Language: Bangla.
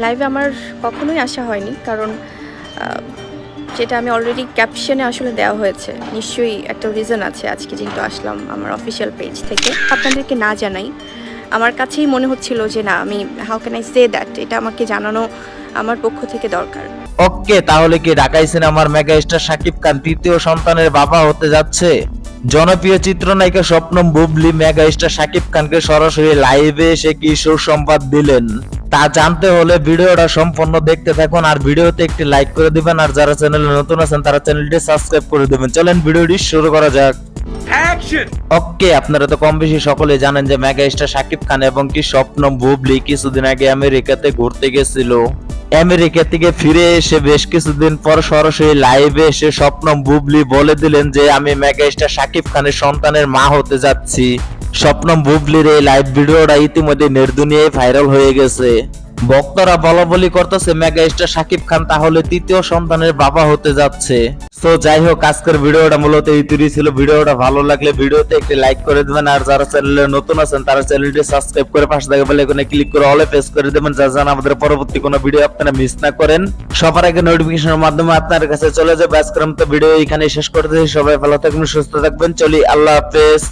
লাইভে আমার কখনোই আসা হয়নি, কারণ যেটা আমি অলরেডি ক্যাপশনে আসলে দেওয়া হয়েছে, নিশ্চয়ই একটা রিজন আছে আজকে যেহেতু আসলাম আমার অফিসিয়াল পেজ থেকে। আপনাদেরকে না জানাই, আমার কাছেই মনে হচ্ছিল যে না, আমি how can I say that এটা আমাকে জানানো আমার পক্ষ থেকে দরকার। ওকে তাহলে কি ঢাকাই সিনেমার মেগা স্টার শাকিব খান তৃতীয় সন্তানের বাবা হতে যাচ্ছে? জনপ্রিয় চিত্রনায়িকা স্বপ্নম বুবলি মেগা স্টার শাকিব খানকে সরাসরি লাইভে এসে কি সুসংবাদ দিলেন? তা জানতে হলে ভিডিওটা সম্পূর্ণ দেখতে থাকুন আর ভিডিওতে একটি লাইক করে দিবেন। আর যারা চ্যানেলে নতুন আছেন তারা চ্যানেলটি সাবস্ক্রাইব করে দিবেন। চলেন ভিডিওটি শুরু করা যাক। ওকে আপনারা তো কম বেশি সকলে জানেন যে মেগা স্টার শাকিব খান এবং কি স্বপ্ন বুবলি কিছুদিন আগে আমেরিকাতে ঘুরতে গেছিল। আমেরিকা থেকে ফিরে এসে বেশ কিছুদিন পর সরাসরি লাইভে এসে স্বপ্ন বুবলি বলে দিলেন যে আমি মেগা স্টার শাকিব খানের সন্তানের মা হতে যাচ্ছি। স্বপ্নম বুবলির এই লাইভ ভিডিওটা ইতিমধ্যে নেটদুনিয়ায় ভাইরাল হয়ে গেছে। ভক্তরা বলা বলি করতেছে মেগা স্টার শাকিব খান তাহলে তৃতীয় সন্তানের বাবা হতে যাচ্ছে। তো যাই হোক, আজকের ভিডিওটা মূলত এইটুকুই ছিল। ভিডিওটা ভালো লাগলে ভিডিওতে একটি লাইক করে দেবেন, আর যারা চ্যানেলে নতুন আছেন, তারা চ্যানেলটি সাবস্ক্রাইব করে পাশে থাকা বেল আইকনে ক্লিক করে অলে প্রেস করে দেবেন যা যেন আমাদের পরবর্তী কোনো ভিডিও আপনারা মিস না করেন। সবার আগে নোটিফিকেশনের মাধ্যমে আপনার কাছে চলে যাবে। আজকের মতো ভিডিও এখানে শেষ করতেছি। সবাই ভালো থাকবেন, সুস্থ থাকবেন। চলি, আল্লাহ হাফেজ।